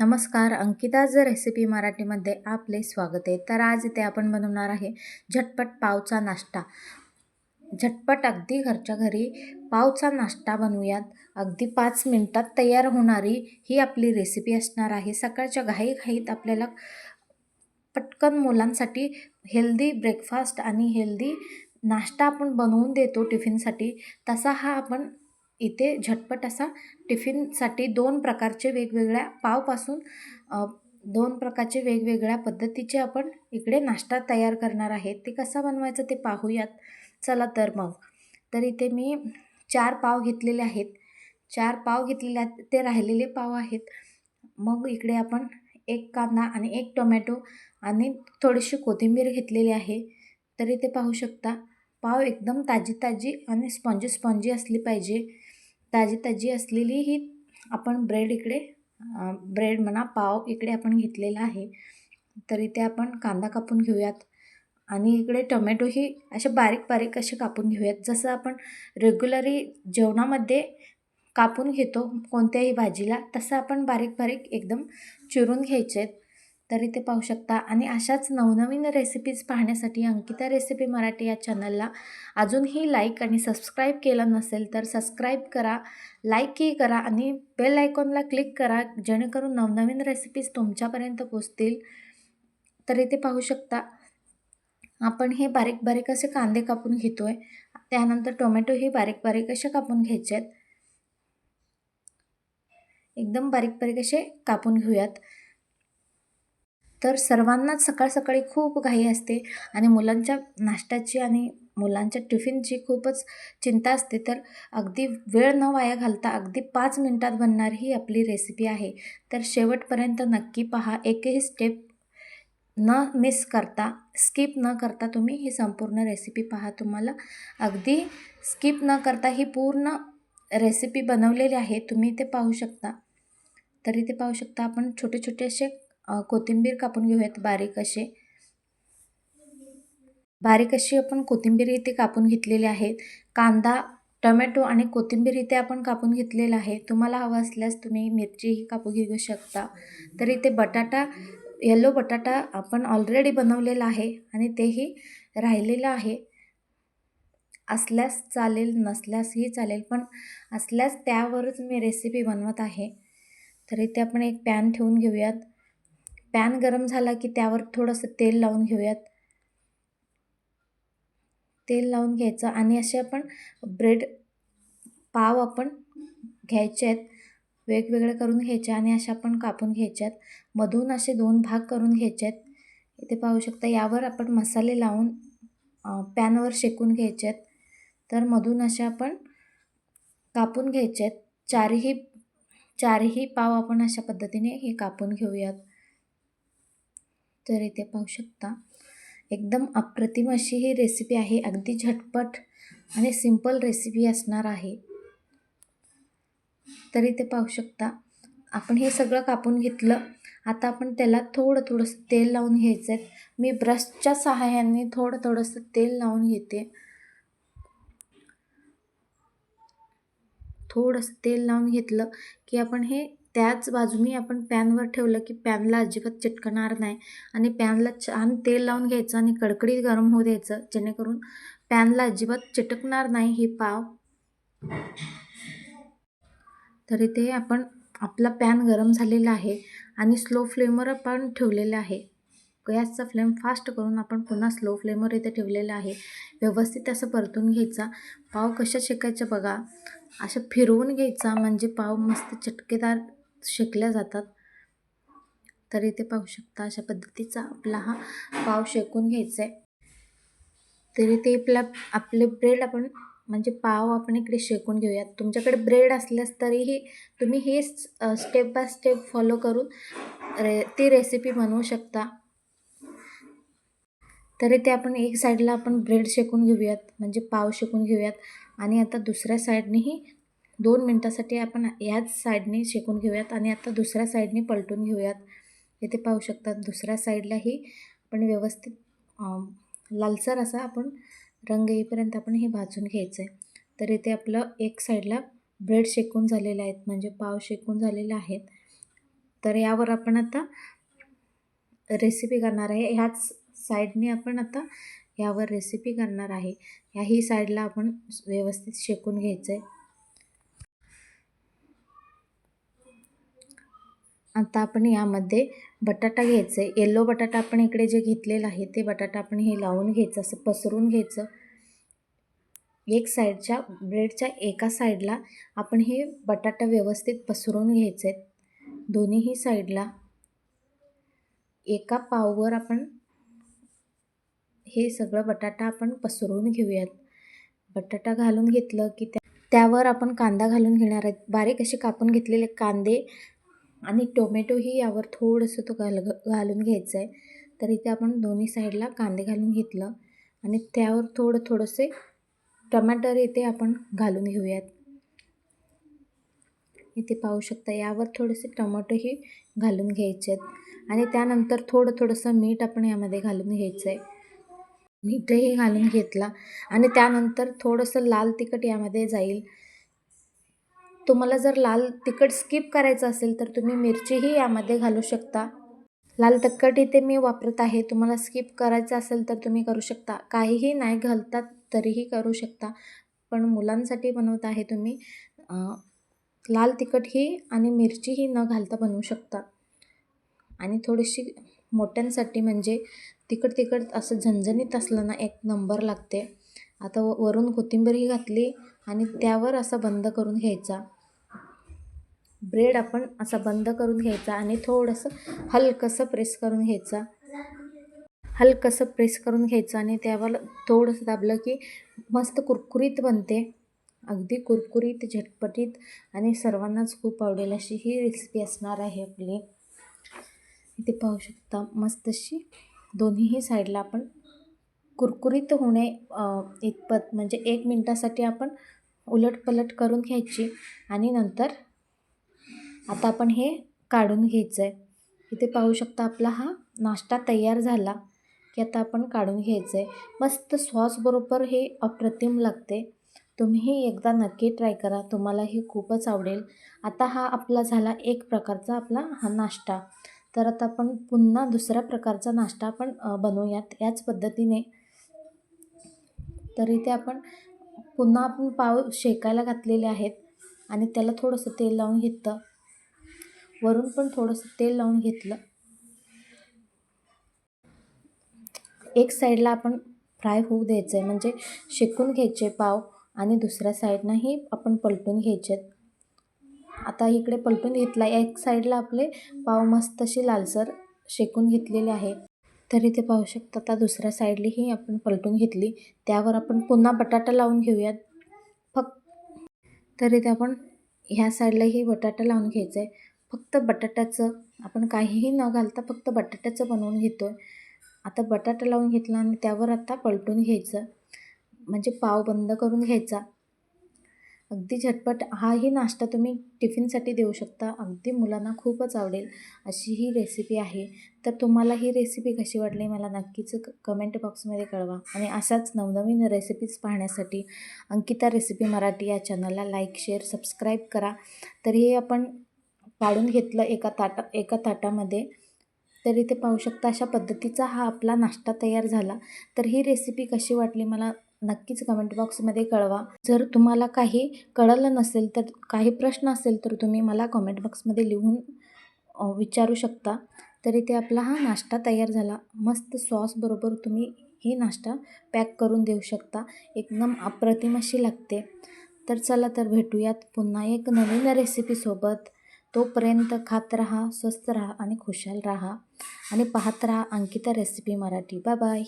नमस्कार अंकिताज रेसिपी मराठीमध्ये आपले स्वागत आहे. तर आज इथे आपण बनवणार आहे झटपट पावचा नाश्ता. झटपट अगदी घरच्या घरी पावचा नाश्ता बनवूयात. अगदी पाच मिनटात तयार होणारी ही आपली रेसिपी असणार आहे. सकाळच्या घाईघाईत आपल्याला पटकन मुलांसाठी हेल्दी ब्रेकफास्ट आणि हेल्दी नाश्ता आपण बनवून देतो टिफिनसाठी. तसा हा आपण इथे झटपट असा टिफिनसाठी दोन प्रकारचे वेगवेगळ्या पावपासून दोन प्रकारचे वेगवेगळ्या पद्धतीचे आपण इकडे नाश्ता तयार करणार आहे ते कसा बनवायचं ते पाहूयात. चला तर मग. तर इथे मी चार पाव घेतलेले आहेत. चार पाव घेतलेले आहेत ते राहिलेले पाव आहेत. मग इकडे आपण एक कांदा आणि एक टोमॅटो आणि थोडीशी कोथिंबीर घेतलेली आहे. तर इथे पाहू शकता. पाव एकदम ताजी ताजी आणि स्पॉन्जी स्पॉन्जी असली पाहिजे. ताजी ताजी असलेली ही आपण ब्रेड इकडे ब्रेड म्हणा पाव इकडे आपण घेतलेला आहे. तर इथे आपण कांदा कापून घेऊयात. आणि इकडे टोमॅटोही असे बारीक बारीक असे कापून घेऊयात. जसं आपण रेग्युलरी जेवणामध्ये कापून घेतो कोणत्याही भाजीला तसं आपण बारीक बारीक एकदम चिरून घ्यायचे आहेत तर इथे पाहू शकता. आणि अशाच नवनवीन रेसिपीज पाहण्यासाठी अंकिता रेसिपी मराठी या चॅनलला अजूनही लाईक आणि सबस्क्राईब केलं नसेल तर सबस्क्राईब करा लाईकही करा आणि बेल आयकॉनला क्लिक करा जेणेकरून नवनवीन रेसिपीज तुमच्यापर्यंत पोचतील तर इथे पाहू शकता. आपण हे बारीक बारीक असे कांदे कापून घेतो आहे त्यानंतर टोमॅटोही बारीक बारीक असे कापून घ्यायचे आहेत एकदम बारीक बारीक असे कापून घेऊयात. तर सर्वांनाच सकाळ सकाळी खूप घाई असते आणि मुलांच्या नाश्त्याची आणि मुलांच्या टिफिनची खूपच चिंता असते. तर अगदी वेळ न वाया घालता अगदी पाच मिनटात बनणारी ही आपली रेसिपी आहे. तर शेवटपर्यंत नक्की पहा एकही स्टेप न मिस करता स्किप न करता तुम्ही ही संपूर्ण रेसिपी पहा. तुम्हाला अगदी स्किप न करता ही पूर्ण रेसिपी बनवलेली आहे. तुम्ही ते पाहू शकता. तरी ते पाहू शकता आपण छोटे छोटे असे कोथिंबीर कापून घेऊयात बारीक असे बारीक अशी आपण कोथिंबीर इथे कापून घेतलेली आहेत कांदा टोमॅटो आणि कोथिंबीर इथे आपण कापून घेतलेला आहे. तुम्हाला हवं असल्यास तुम्ही मिरचीही कापून घेऊ शकता. तर इथे बटाटा येलो बटाटा आपण ऑलरेडी बनवलेला आहे आणि तेही राहिलेलं आहे. असल्यास चालेल नसल्यासही चालेल पण असल्यास त्यावरच मी रेसिपी बनवत आहे. तर इथे आपण एक पॅन ठेवून घेऊयात. पॅन गरम झाला की त्यावर थोडंसं तेल लावून घेऊयात. तेल लावून घ्यायचं आणि असे आपण ब्रेड पाव आपण घ्यायचे आहेत. वेगवेगळे करून घ्यायचे आणि असे आपण कापून घ्यायचे आहेत. मधून असे दोन भाग करून घ्यायचे आहेत. इथे पाहू शकता यावर आपण मसाले लावून पॅनवर शेकून घ्यायचे आहेत. तर मधून असे आपण कापून घ्यायचे आहेत. चारही चारही पाव आपण अशा पद्धतीने हे कापून घेऊयात. तर इथे पाहू शकता. एकदम अप्रतिम अशी ही रेसिपी आहे. अगदी झटपट आणि सिंपल रेसिपी असणार आहे. तर इथे पाहू शकता. आपण हे सगळं कापून घेतलं. आता आपण त्याला थोडं थोडंसं तेल लावून घ्यायचं आहे मी ब्रशच्या सहाय्याने थोडं थोडंसं तेल लावून घेते. थोडंसं तेल लावून घेतलं की आपण हे त्याच बाजूनी आपण पॅनवर ठेवलं की पॅनला अजिबात चिटकणार नाही. आणि पॅनला छान तेल लावून घ्यायचं आणि कडकडीत गरम होऊ द्यायचं जेणेकरून पॅनला अजिबात चिटकणार नाही हे पाव. तर इथे आपण आपला पॅन गरम झालेला आहे आणि स्लो फ्लेमवर आपण ठेवलेलं आहे. गॅसचा फ्लेम फास्ट करून आपण पुन्हा स्लो फ्लेमवर इथे ठेवलेला आहे. व्यवस्थित असं परतून घ्यायचा. पाव कशा शेकायचं बघा. असं फिरवून घ्यायचा म्हणजे पाव मस्त चटकेदार शेकल्या जातात तर इथे पाहू शकता अशा पद्धतीचा आपला हा पाव शेकून घ्यायचा आहे तरी ते आपला आपले ब्रेड आपण म्हणजे पाव आपण इकडे शेकून घेऊयात. तुमच्याकडे ब्रेड असल्यास तरीही तुम्ही हे स्टेप बाय स्टेप फॉलो करून रे ती रेसिपी बनवू शकता. तरी ते आपण एक साईडला आपण ब्रेड शेकून घेऊयात म्हणजे पाव शेकून घेऊयात. आणि आता दुसऱ्या साईडनेही दोन मिनटासाठी आपण ह्याच साईडने शेकून घेऊयात आणि आता दुसऱ्या साईडने पलटून घेऊयात. इथे पाहू शकतात दुसऱ्या साईडलाही आपण व्यवस्थित लालसर असा आपण रंग येईपर्यंत आपण हे भाजून घ्यायचं आहे तर इथे आपलं एक साईडला ब्रेड शेकून झालेलं आहेत म्हणजे पाव शेकून झालेले आहेत. तर यावर आपण आता रेसिपी करणार आहे. ह्याच साईडने आपण आता यावर रेसिपी करणार आहे. ह्याही साईडला आपण व्यवस्थित शेकून घ्यायचं आहे आता आपण यामध्ये बटाटा घ्यायचं आहे. येल्लो बटाटा आपण इकडे जे घेतलेलं आहे ते बटाटा आपण हे लावून घ्यायचं असं पसरून घ्यायचं. एक साईडच्या ब्रेडच्या एका साईडला आपण हे बटाटा व्यवस्थित पसरून घ्यायचे आहेत. दोन्हीही साईडला एका पाववर आपण हे सगळं बटाटा आपण पसरून घेऊयात. बटाटा घालून घेतलं की त्या त्यावर आपण कांदा घालून घेणार आहेत. बारीक असे कापून घेतलेले कांदे आणि टोमॅटोही यावर थोडंसं तो घाल घालून घ्यायचं आहे तर इथे आपण दोन्ही साईडला कांदे घालून घेतलं. आणि त्यावर थोडं थोडंसे टमाटर इथे आपण घालून घेऊयात. इथे पाहू शकता यावर थोडेसे टमाटोही घालून घ्यायचे आहेत आणि त्यानंतर थोडं थोडंसं मीठ आपण यामध्ये घालून घ्यायचं आहे मीठही घालून घेतला. आणि त्यानंतर थोडंसं लाल तिखट यामध्ये जाईल. तुम्हाला जर लाल तिखट स्किप करायचं असेल तर तुम्ही मिरचीही यामध्ये घालू शकता. लाल तिखट इथे मी वापरत आहे. तुम्हाला स्किप करायचं असेल तर तुम्ही करू शकता. काहीही नाही घालतात तरीही करू शकता. पण मुलांसाठी बनवत आहे तुम्ही लाल तिखटही आणि मिरचीही न घालता बनवू शकता. आणि थोडीशी मोठ्यांसाठी म्हणजे तिखट तिखट असं झणझणीत असलं ना एक नंबर लागते. आता व वरून कोथिंबीरही घातली आणि त्यावर असं बंद करून घ्यायचा. ब्रेड आपण असा बंद करून घ्यायचा आणि थोडंसं हलकंसं प्रेस करून घ्यायचा. हलकंसं प्रेस करून घ्यायचं आणि त्यावर थोडंसं दाबलं की मस्त कुरकुरीत बनते. अगदी कुरकुरीत झटपटीत आणि सर्वांनाच खूप आवडेल अशी ही रेसिपी असणार आहे आपली. इथे पाहू शकता मस्त अशी दोन्हीही साईडला आपण कुरकुरीत होणे इतपत म्हणजे एक मिनटासाठी आपण उलटपलट करून घ्यायची आणि नंतर आता आपण हे काढून घ्यायचं आहे इथे पाहू शकता आपला हा नाश्ता तयार झाला की आता आपण काढून घ्यायचं आहे मस्त सॉसबरोबर हे अप्रतिम लागते. तुम्ही एकदा नक्की ट्राय करा. तुम्हाला हे खूपच आवडेल. आता हा आपला झाला एक प्रकारचा आपला हा नाश्ता. तर आता आपण पुन्हा दुसऱ्या प्रकारचा नाश्ता आपण बनवूयात. याच पद्धतीने. तर इथे आपण पुन्हा आपण पाव शेकायला घातलेले आहेत आणि त्याला थोडंसं तेल लावून घेतलं. वरून पण थोडंसं तेल लावून घेतलं. एक साईडला आपण फ्राय होऊ द्यायचं आहे म्हणजे शेकून घ्यायचे पाव आणि दुसऱ्या साईडनंही आपण पलटून घ्यायचे आता इकडे पलटून घेतला एक साईडला आपले पाव मस्त अशी लालसर शेकून घेतलेले आहे. तरी ते पाहू शकता आता दुसऱ्या साईडलीही आपण पलटून घेतली. त्यावर आपण पुन्हा बटाटा लावून घेऊयात. फक्त तरी ते आपण ह्या साईडलाही बटाटा लावून घ्यायचं आहे फक्त बटाट्याचं. आपण काहीही न घालता फक्त बटाट्याचं बनवून घेतो आहे आता बटाटा लावून घेतला आणि त्यावर आता पलटून घ्यायचं. म्हणजे पाव बंद करून घ्यायचा. अगदी झटपट हाही नाश्ता तुम्ही टिफिनसाठी देऊ शकता. अगदी मुलांना खूपच आवडेल अशी ही रेसिपी आहे. तर तुम्हाला ही रेसिपी कशी वाटली मला नक्कीच क कमेंट बॉक्समध्ये कळवा. आणि अशाच नवनवीन रेसिपीज पाहण्यासाठी अंकिता रेसिपी मराठी या चॅनलला लाईक शेअर सबस्क्राईब करा. तर हे आपण काढून घेतलं एका ताटा एका ताटामध्ये. तर इथे पाहू शकता अशा पद्धतीचा हा आपला नाश्ता तयार झाला. तर ही रेसिपी कशी वाटली मला नक्कीच कमेंट बॉक्समध्ये कळवा. जर तुम्हाला काही कळलं नसेल तर काही प्रश्न असेल तर तुम्ही मला कमेंट बॉक्समध्ये लिहून विचारू शकता. तर इथे आपला हा नाश्ता तयार झाला. मस्त सॉसबरोबर तुम्ही ही नाश्ता पॅक करून देऊ शकता. एकदम अप्रतिम अशी लागते. तर चला तर भेटूयात पुन्हा एक नवीन रेसिपीसोबत तोपर्यंत खात राहा स्वस्त राहा आणि खुशाल राहा. आणि पाहत राहा Ankita recipe Marathi. Bye bye